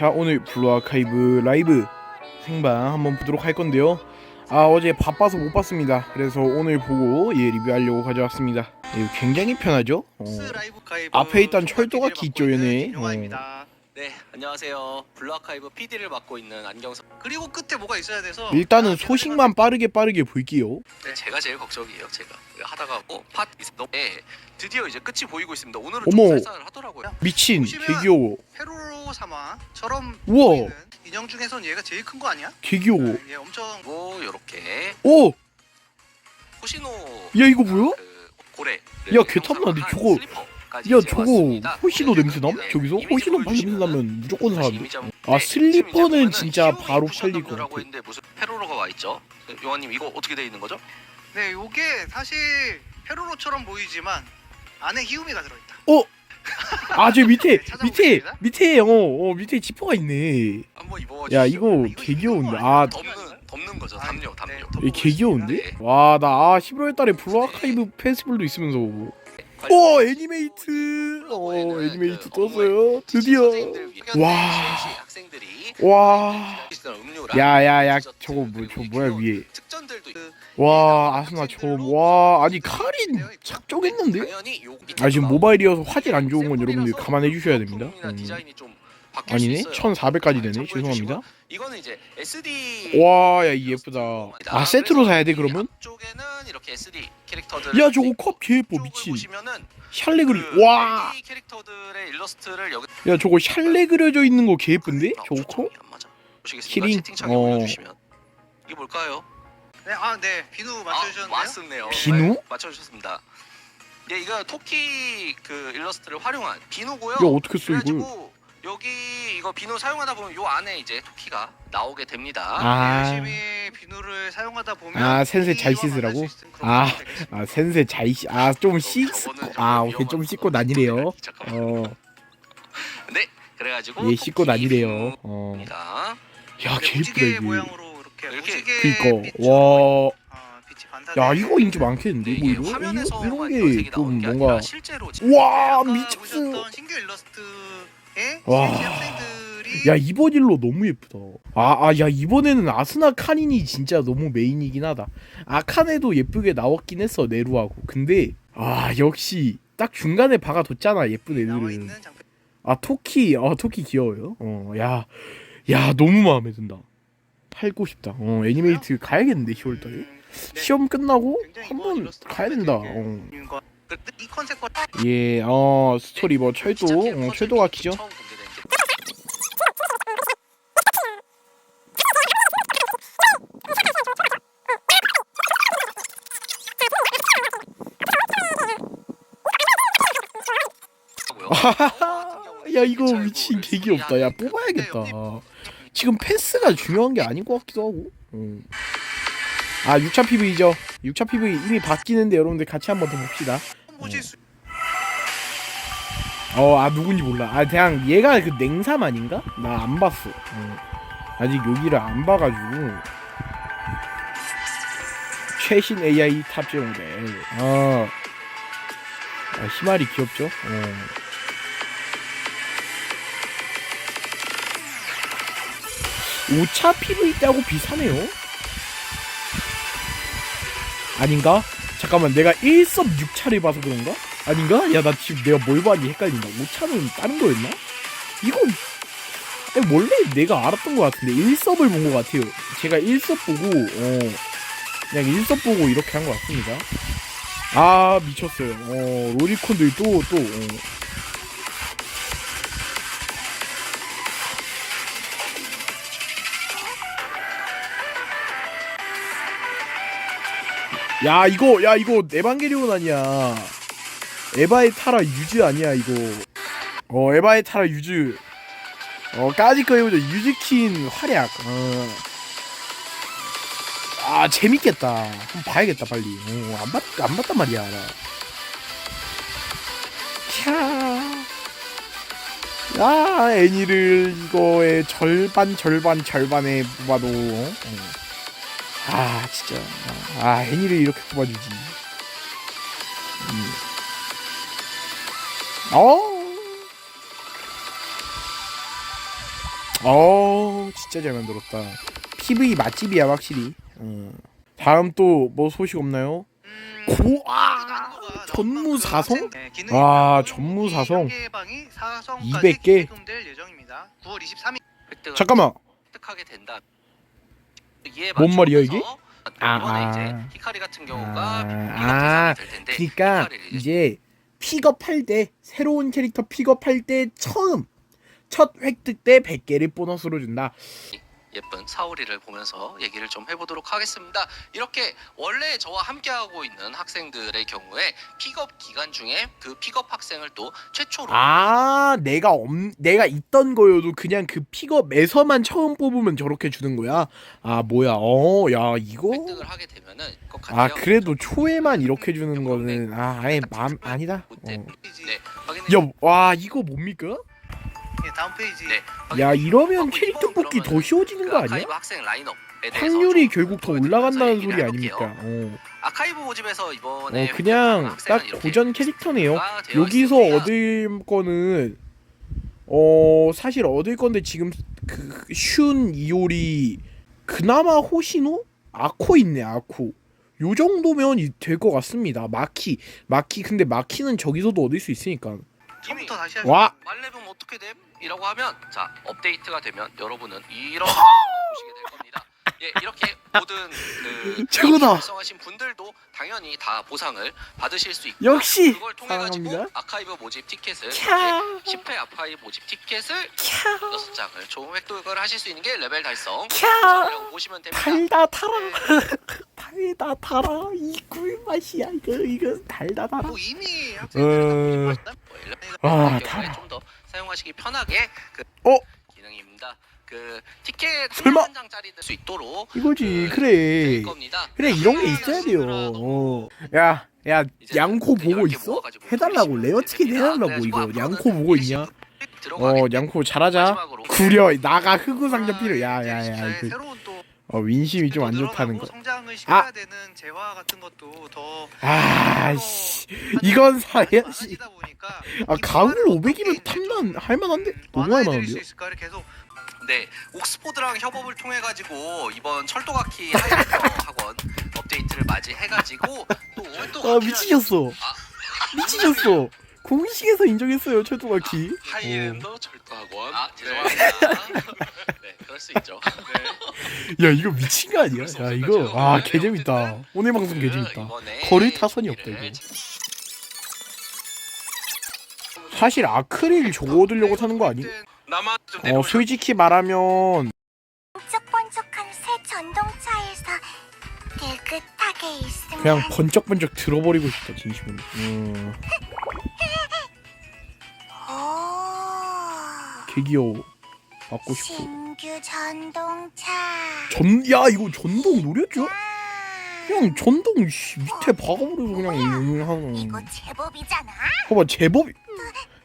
자 오늘 블루 아카이브 라이브 생방 한번 보도록 할 건데요. 아 어제 바빠서 못 봤습니다. 그래서 오늘 보고 예 리뷰하려고 가져왔습니다. 예, 굉장히 편하죠. 어, 앞에 있던 철도가 있는 얘네. 윤용아입니다. 네, 안녕하세요. 블루아카이브 PD를 맡고 있는 안경석. 그리고 끝에 뭐가 있어야 돼서 일단은 아, 소식만 빠르게 빠르게 볼게요. 네. 제가 제일 걱정이에요. 제가 하다가 어, 팟 있는데 드디어 이제 끝이 보이고 있습니다. 오늘은 어머. 좀 쌀쌀을 하더라고요. 미친 보시면- 개귀여워. 페 루로 사마처럼 우와. 보이는 인형 중에선 얘가 제일 큰 거 아니야? 개귀여워. 네, 얘 엄청 뭐 이렇게 오! 호시노 야 이거 뭐야? 그 고래. 야, 개 탐나는데 저거- 야 저거 호시노 냄새 남? 저기서 호시노 냄새 나면 무조건 사는데. 아 슬리퍼는 진짜 바로 팔릴 것 같아. 했는데 무슨 페로로가 와 있죠? 요한님 이거 어떻게 돼 있는 거죠? 네 요게 사실 페루로처럼 보이지만 안에 히우미가 들어있다. 아 저 밑에 네, 밑에 찾아보겠습니다. 밑에 어, 어 밑에 지퍼가 있네. 한번 입어. 야 이거 이거 개 귀여운데. 이거 아 덮는 덮는 거죠. 아니, 담요 담요. 네, 이 개귀여운데? 네. 와나 아 11월 달에 블루 아카이브 페스티벌도 있으면서 오 애니메이트 어 애니메이트 떴어요 드디어 와. 학생들이 와 음료랑 야 야 야 저거 뭐저 뭐야 위에 특전들도 있- 와 아스나 저와 아니 카린 착종했는데? 당연히 요아 지금 모바일이어서 화질 안 좋은 건 여러분들 감안해 주셔야 됩니다 음. 디자인이 좀 바뀔 수 아니네 있어요. 1400까지 되네 참고해 죄송합니다 주시고. 이거는 이제 SD 와야 이 예쁘다 아 세트로 사야 돼 그러면? 쪽에는 이렇게 SD 캐릭터들 야 저거 컵 개 예뻐 미친 보시면은 샬레 그리 그 와야 SD 캐릭터들의 일러스트를 여기 저거 샬레 그려져 있는 거 개 예쁜데? 아, 저거 초점이 컵? 안 맞아. 보시겠습니다. 키링? 채팅창에 어. 올려주시면 이게 뭘까요? 네, 아, 네, 비누 아, 맞춰주셨네요. 맞습네요. 비누? 네, 맞춰주셨습니다. 예, 이거 토끼 그 일러스트를 활용한 비누고요. 야 어떻게 써 이걸 그래가지고 여기 이거 비누 사용하다 보면 요 안에 이제 토끼가 나오게 됩니다. 아. 열심히 비누를 사용하다 보면 아, 센세 잘 만날 씻으라고? 수 있는 그런 아. 되겠습니다. 아 센세 자이시 아좀 씻고 저거는 아좀 오케이 좀 위험한 씻고 거. 다니래요 잠깐만. 어얘 네, 그래가지고 씻고 토끼 다니래요 어야 비누입니다. 개 이쁘다 무지개 이게 모양으로 이렇게, 이렇게 무지개 그니까. 와야 아, 빛이 반사돼. 이거 인기 많겠는데? 이게 이거 이거 화면에서 이런 이런 게 색이 나오는 좀게 뭔가 와 미쳤어. 보셨던 신규 일러스트의 와. 실제 학생들이 야 이번 일로 너무 예쁘다. 아아 야 이번에는 아스나 카닌이 진짜 너무 메인이긴 하다. 아 칸에도 예쁘게 나왔긴 했어 네루하고. 근데 아 역시 딱 중간에 박아 뒀잖아 예쁜 나와 애들은. 아 토키 아 토키 귀여워요? 어야야 야, 너무 마음에 든다 팔고 싶다. 어 애니메이트 가야겠는데 10월달에? 음, 네. 시험 끝나고 한번 이번 일러스트가 가야 된다. 어. 그- 이 컨셉과 예, 어 스토리 뭐 철도 어, 철도가 처음 공개된 게. 야 이거 미친 개 귀엽다. 야 뽑아야겠다 지금 패스가 중요한 게 아닌 것 같기도 하고. 음. 아 6차 PV죠. 6차 PV 이미 바뀌는데 여러분들 같이 한번 더 봅시다. 어 아 누군지 몰라. 아 그냥 얘가 그 냉삼 아닌가? 나 안 봤어. 음. 아직 여기를 안 봐가지고. 최신 AI 탑재용대. 어. 아, 아 히말이 귀엽죠? 음. 5차 PV 때하고 비슷하네요. 아닌가? 잠깐만 내가 1섭 6차를 봐서 그런가? 아닌가? 야 나 지금 내가 뭘 봤니 헷갈린다. 5차는 다른 거였나? 이거 원래 내가 알았던 것 같은데 1섭을 본 것 같아요. 제가 1섭 보고 어 그냥 1섭 보고 이렇게 한 것 같습니다. 아 미쳤어요. 어 로리콘들 또또 또, 어. 야 이거 야 이거 에반게리온 아니야 에바의 타라 유즈 아니야 이거 어 에바의 타라 유즈 어 까짓 거 해보자 유즈킨 활약 어. 아 재밌겠다 한번 봐야겠다 빨리 어, 안, 봤, 안 봤단 말이야 나. 캬. 야 애니를 이거의 절반 절반 절반에 뽑아도 어? 아 진짜 아 애니를 이렇게 뽑아주지 음. 어어 진짜 잘 만들었다. PV 맛집이야 확실히. 어. 다음 또 뭐 소식 없나요? 음, 고그아 난이도가 전무사성? 와, 많고 전무사성. 이 현계방이 4성까지 200 개? 개금될 예정입니다. 9월 23일 획득을 잠깐만. 이에 뭔 말이야, 이게? 아, 아. 이제 히카리 같은 경우가 아, 아, 대상이 될 텐데 그러니까 히카리를 이제 픽업할 때 새로운 캐릭터 픽업할 때 처음 첫 획득 때 100개를 보너스로 준다. 예쁜 사오리를 보면서 얘기를 좀 해보도록 하겠습니다. 이렇게 원래 저와 함께하고 있는 학생들의 경우에 픽업 기간 중에 그 픽업 학생을 또 최초로 아, 내가 없, 내가 있던 거여도 그냥 그 픽업에서만 처음 뽑으면 저렇게 주는 거야. 아, 뭐야? 어, 야, 이거 획득을 하게 되면은 것 같아요. 아, 그래도 초에만 이렇게 주는 거는 아, 아예 마음 아니다. 어. 네, 확인해. 야, 와, 이거 뭡니까? 예, 다음 페이지. 네, 야. 이러면 캐릭터 뽑기 더 쉬워지는 그 거 아니야? 아카이브 학생 라인업에 대해서 확률이 좀 결국 더 올라간다는 얘기를 소리 해볼게요. 아닙니까? 어. 아카이브 모집에서 이번에 어, 그냥 획득한 딱 고전 캐릭터네요. 여기서 있습니다. 얻을 거는 어 사실 얻을 건데 지금 그슌 이오리 그나마 호시노 아코 있네 아코 요 정도면 될 것 같습니다 마키 마키 근데 마키는 저기서도 얻을 수 있으니까 처음부터 다시 하죠. 와 말레면 어떻게 됨? 이라고 하면 자 업데이트가 되면 여러분은 이런 보시게 될 겁니다. 예 이렇게 모든 그 최고다. 달성하신 분들도 당연히 다 보상을 받으실 수 있고 역시 그걸 통해 가지고 사랑합니다. 아카이브 모집 티켓을 캬 10회 아카이브 모집 티켓을 캬 6장을 총 획득을 하실 수 있는 게 레벨 달성 캬 보상이라고 보시면 됩니다. 달다 타라 네. 달다 타라 이 꿀맛이야 이거 이거 달다 타라 뭐 이미 어. 다뭐 엘리멘트 아, 같은 경우에 달아. 좀더 사용하시기 편하게 그 어? 기능입니다. 그 티켓 설마? 한 장 짜리 될 수 있도록 이거지 그 그래 될 겁니다. 그래 이런 게 있어야 돼요. 어. 야, 야, 이제 양코 이렇게 보고 있어? 모아가지고 해달라고 돌리시면 레어 티켓 됩니다. 해달라고 그래가지고 이거 앞으로는 양코 보고 있냐? 들어가게 어, 양코 잘하자. 마지막으로 구려 나가 흑우 상자 필요. 야야야, 집사의 그 새로운 또 어, 민심이 좀 안 좋다는 거. 성장을 시켜야 되는 재화 같은 것도 더 아, 씨, 이건. 많아지다 보니까 아, 재화를 500이면 어떻게 이제 탐난 좀, 할만한데? 음, 너무 완화해드릴 할만한데요? 수 있을까를 계속 네 옥스포드랑 협업을 통해 가지고 이번 철도각기 학원 업데이트를 맞이해 가지고 또 아, 미치셨어. 미치셨어. 공식에서 인정했어요, 철도가키. 하이엔더 철도학원 아 죄송합니다. 네 그럴 수 있죠. 야, 이거 미친 거 아니야? 야, 이거 아, 네, 개재밌다. 오늘 방송 그 개재밌다. 이번에 거릴 타선이 없다, 이거. 사실 아크릴 저거 얻으려고 사는 거 아니? 나만 좀 어. 솔직히 말하면 번쩍번쩍한 새 전동차에서 깨끗하게 있으면 그냥 번쩍번쩍 들어버리고 싶다 진심으로. 음, 개 귀여워. 받고 싶고. 신규 전동차 전, 야 이거 전동 노렸죠? 아, 그냥 전동 씨, 밑에 박아버려서 그냥 이거 하는. 제법이잖아 봐봐 제법.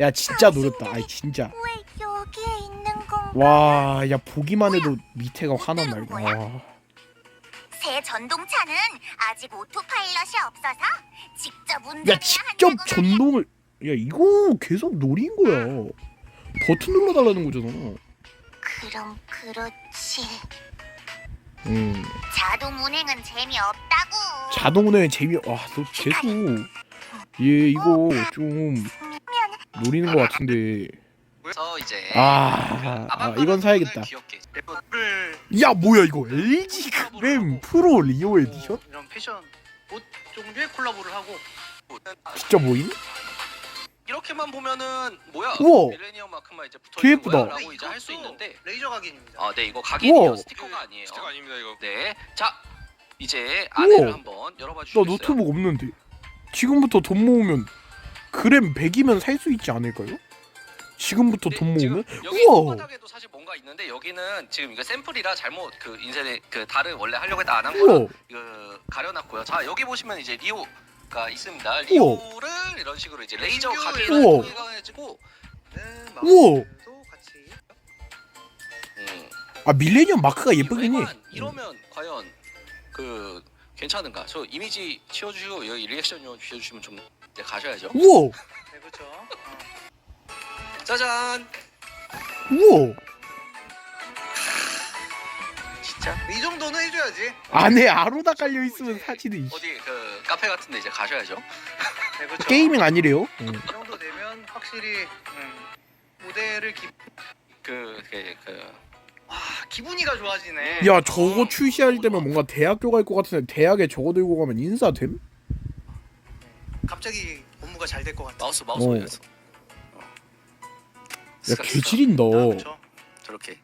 야 진짜 노렸다. 아이 진짜. 왜 여기에 있는 건가 와, 야 보기만 해도 밑에가 화난 말이야. 와. 새 전동차는 아직 오토파일럿이 없어서 직접 야 운전해야 직접 한다고 말이야. 전동을. 야 이거 계속 노린 거야. 버튼 눌러달라는 거잖아. 그럼 그렇지 음. 자동 운행은 재미없다고 자동 운행 재미. 와, 너 계속. 얘 이거 좀 노리는 것 같은데. 그래서 이제 아, 아 아방가르드 이건 사야겠다. 귀엽게 를야 뭐야 이거 LG 그램 프로 리오 에디션? 뭐 이런 패션 옷 종류의 콜라보를 하고 진짜 뭐임? 이렇게만 보면은 뭐야 우와. 밀레니엄 마크만 이제 붙어 개 있는 예쁘다. 거야라고 이제 할 수 있는데 레이저 각인입니다. 아 네 이거 각인이에요 우와. 스티커가 아니에요 스티커 아닙니다 이거. 네 자 이제 안에를 우와. 한번 열어봐 나 주시겠어요? 노트북 없는데 지금부터 돈 모으면 그램 100이면 살 수 있지 않을까요? 지금부터 돈 네, 모으면? 지금 여기 우와 손바닥에도 사실 뭔가 있는데 여기는 지금 이거 샘플이라 잘못 그 인쇄 그 다른 원래 하려고 했다 안 한 거라 우와 그 가려놨고요. 자 여기 보시면 이제 리오 가 있습니다. 리오를 이런 식으로 이제 레이저 신규 각인을 우와. 통해 가지고 네, 우와. 마우스도 같이 음, 아 밀레니엄 마크가 이 예쁘긴 해 외관 이러면 과연 그 괜찮은가? 저 이미지 치워주시고 여기 리액션 좀 비워주시면 좀 이제 가셔야죠. 우와 네, 그렇죠. 어. 짜잔. 우와 진짜 이 정도는 해줘야지. 안에 아로다 깔려 있으면 사지는 이씨. 어디 그 카페 같은데 이제 가셔야죠. 네, 그렇죠. 게이밍 아니래요? 응. 이 정도 되면 확실히 음, 무대를 기, 그, 그, 그 와 기분이가 좋아지네. 야 저거 출시할 때면 뭔가 대학교 갈 것 같은데 대학에 저거 들고 가면 인사됨? 갑자기 업무가 잘 될 것 같아. 마우스 마우스 어. 올렸어. 어. 야 개지린다. 아, 그렇죠. 저렇게.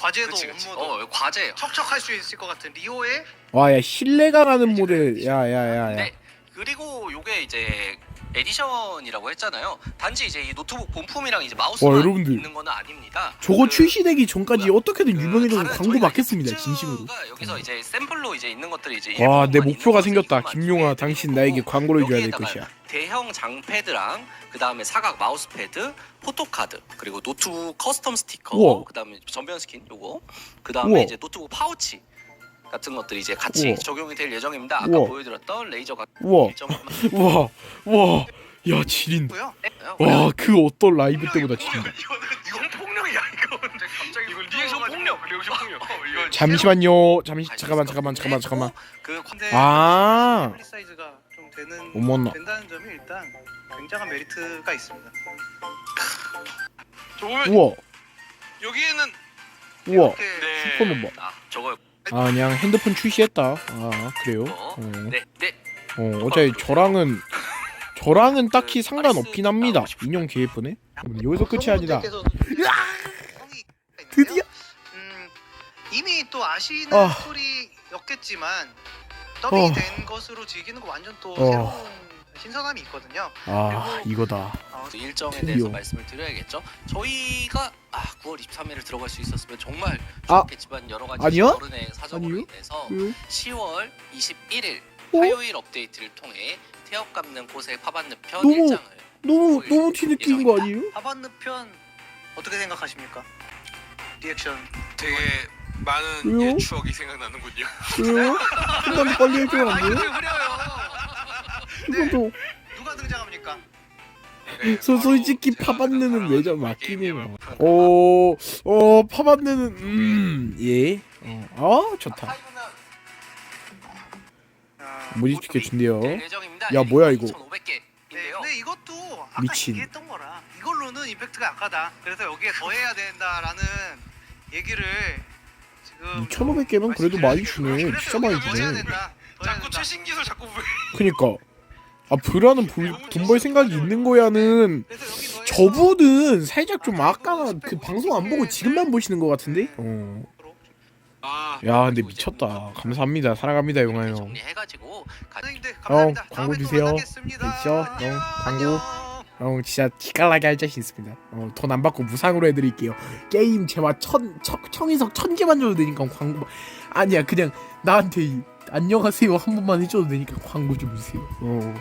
과제도 그치, 그치. 업무도 어 과제예요. 척척할 수 있을 것 같은 리오의 와야 신뢰가 가는 모델 야야야야 네. 그리고 요게 이제 에디션이라고 했잖아요. 단지 이제 이 노트북 본품이랑 이제 마우스만 와, 여러분들. 있는 거는 아닙니다. 저거 그- 출시되기 전까지? 어떻게든 그 유명해져서 다른 광고 저희가 받겠습니다 진심으로 여기서 이제 샘플로 이제 있는 것들이 이제 와내 일부분만 목표가 생겼다 김용아 당신 나에게 광고를 줘야 될 여기에다가 것이야 대형 장패드랑 그 다음에 사각 마우스패드, 포토카드 그리고 노트북 커스텀 스티커, 우와. 그 다음에 전면 스킨 요거, 그 다음에 우와. 이제 노트북 파우치 같은 것들이 이제 같이 우와. 적용이 될 예정입니다. 아까 우와. 보여드렸던 레이저 각 우와. 1.5만 우와. 우와. 야 지린. 고요. 와 그 어떤 라이브 때보다 지린다 이거는 이건 폭력이야 이거. 갑자기 이거 리액션 폭력, 리액션 폭력. 이거 잠시만요. 잠시 잠깐만 잠깐만 잠깐만 잠깐만. 그 근데 아. 패밀리 사이즈가 좀 되는 어머나. 된다는 점이 일단 굉장한 메리트가 있습니다. 저 보면 우와. 여기에는 우와. 이렇게 네. 슈퍼노바 아 저거 아 그냥 핸드폰 출시했다 아 그래요 어, 어, 네, 네. 어 어차피 저랑은 저랑은 딱히 그 상관없긴 합니다. 인형 개예쁘네 여기서 끝이 아니다 드디어? 음, 이미 또 아시는 아. 스토리였겠지만 더빙이 어. 된 것으로 즐기는 거 완전 또 어. 새로운 신선함이 있거든요. 아 이거다 어, 그 일정에 드디어. 대해서 말씀을 드려야겠죠. 저희가 아 9월 23일에 들어갈 수 있었으면 정말 아. 좋겠지만 여러 가지 아니요? 어른의 사정으로 아니요? 인해서 왜요? 10월 21일 어? 화요일 업데이트를 통해 태엽 감는 곳의 파반느 편 너무- 1장을 너무 너무 뒤늦게 인 거 아니에요? 하반느 편 어떻게 생각하십니까? 리액션. 되게 많은 왜요? 예, 추억이 생각나는군요. 왜요? 한번 빨리 해주면 안 돼요? 이것 도 누가 등장합니까? 네, 소, 바로 솔직히 제가 파반느는 맞긴 해요 게임이에요. 어, 어 파반느는 음 예 어, 아 좋다 아, 모집시켜 준대요 될 예정입니다. 야, 뭐야, 이거. 2,500개인데요. 네, 근데 이것도 아까 미친. 얘기했던 거라 이걸로는 임팩트가 약하다. 그래서 여기에 더 해야 된다라는 얘기를 지금 2,500개면 그래도 많이 주네 진짜 많이 주네 자꾸. 최신 기술 자꾸 왜 그니까 아 브라는 돈벌 생각이 있는 거야는 저분은 살짝 좀 아까 그 방송 안 보고 지금만 보시는 것 같은데 어. 아, 야 근데 미쳤다 감사합니다 사랑합니다 용아 형 선생님들 감사합니다. 광고 주세요. 됐죠? 형, 안녕, 광고. 형 진짜 기깔나게 할 자신 있습니다 어, 돈 안 받고 무상으로 해드릴게요 게임 제발 천, 청, 청이석 천 개만 줘도 되니까 광고 아니야 그냥 나한테 이- 안녕하세요 한 번만 해줘도 되니까 광고 좀 주세요 어.